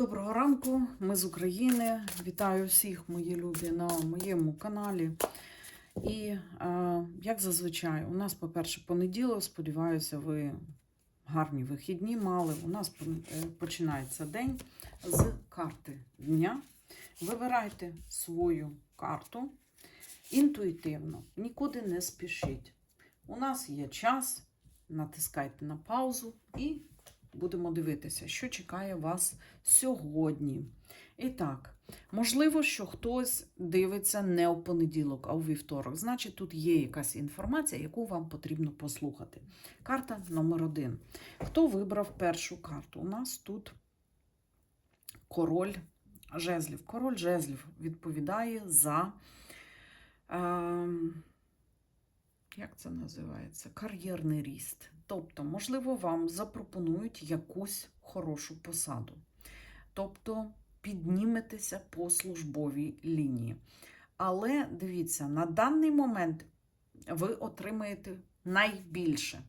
Доброго ранку, ми з України. Вітаю всіх, мої любі, на моєму каналі. І е, як зазвичай, у нас, по-перше, понеділок. Сподіваюся, ви гарні вихідні мали. У нас е, починається день з карти дня. Вибирайте свою карту інтуїтивно, нікуди не спішіть. У нас є час, натискайте на паузу і будемо дивитися, що чекає вас сьогодні. І так, можливо, що хтось дивиться не у понеділок, а у вівторок. Значить, тут є якась інформація, яку вам потрібно послухати. Карта номер один. Хто вибрав першу карту? У нас тут король жезлів. Король жезлів відповідає за. ем, як це називається? Кар'єрний ріст. Тобто, можливо, вам запропонують якусь хорошу посаду. Тобто підніметеся по службовій лінії. Але дивіться, на даний момент ви отримаєте найбільше.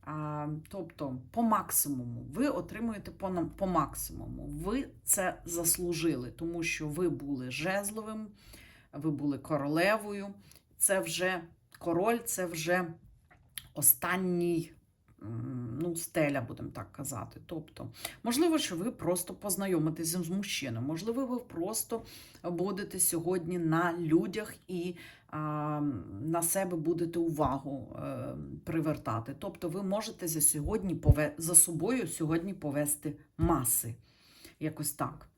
А, тобто, по максимуму, ви отримуєте по, по максимуму. Ви це заслужили, тому що ви були жезловим, ви були королевою. Це вже король, це вже останній ну, стеля, будемо так казати. Тобто, можливо, що ви просто познайомитеся з мужчиною, можливо, ви просто будете сьогодні на людях і а, на себе будете увагу е, привертати. Тобто, ви можете за, сьогодні пове... за собою сьогодні повести маси. Якось так.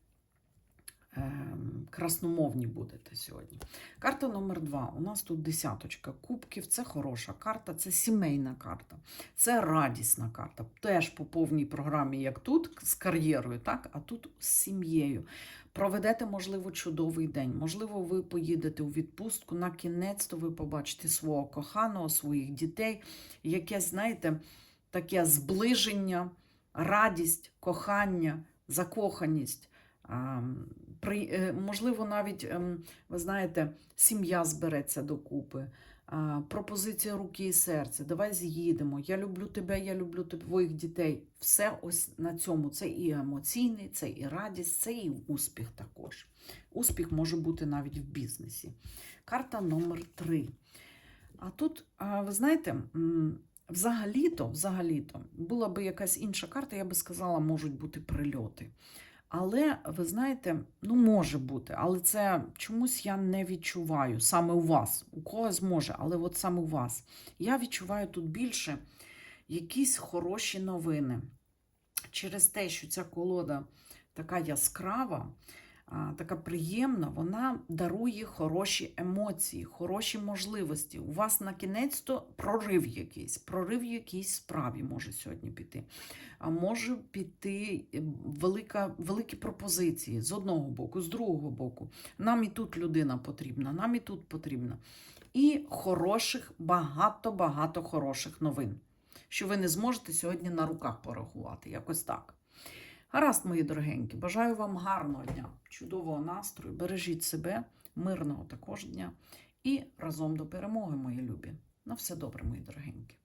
Ем, Красномовні будете сьогодні. Карта номер два. У нас тут десяточка кубків. Це хороша карта, це сімейна карта, це радісна карта. Теж по повній програмі, як тут, з кар'єрою, так, а тут з сім'єю. Проведете, можливо, чудовий день. Можливо, ви поїдете у відпустку. На кінець то ви побачите свого коханого, своїх дітей. Якесь, знаєте, таке зближення, радість, кохання, закоханість. При, е, можливо, навіть, ем, ви знаєте, сім'я збереться докупи. Пропозиція руки і серця. Давай з'їдемо. Я люблю тебе, я люблю твоїх дітей. Все ось на цьому. Це і емоційний, це і радість, це і успіх також. Успіх може бути навіть в бізнесі. Карта номер три. А тут, ви знаєте, взагалі-то, взагалі-то, була би якась інша карта, я би сказала, можуть бути прильоти. Але ви знаєте, ну може бути, але це чомусь я не відчуваю саме у вас. У когось може, але от саме у вас. Я відчуваю тут більше якісь хороші новини. Через те, що ця колода така яскрава, така приємна, вона дарує хороші емоції, хороші можливості. У вас на кінець то прорив якийсь, прорив якійсь справі може сьогодні піти. А може піти е, велика, великі пропозиції з одного боку, з другого боку. Нам і тут людина потрібна, нам і тут потрібна. І хороших, багато-багато хороших новин, що ви не зможете сьогодні на руках порахувати. Якось так. Гаразд, мої дорогенькі, бажаю вам гарного дня, чудового настрою, бережіть себе, мирного також дня і разом до перемоги, мої любі. На все добре, мої дорогенькі.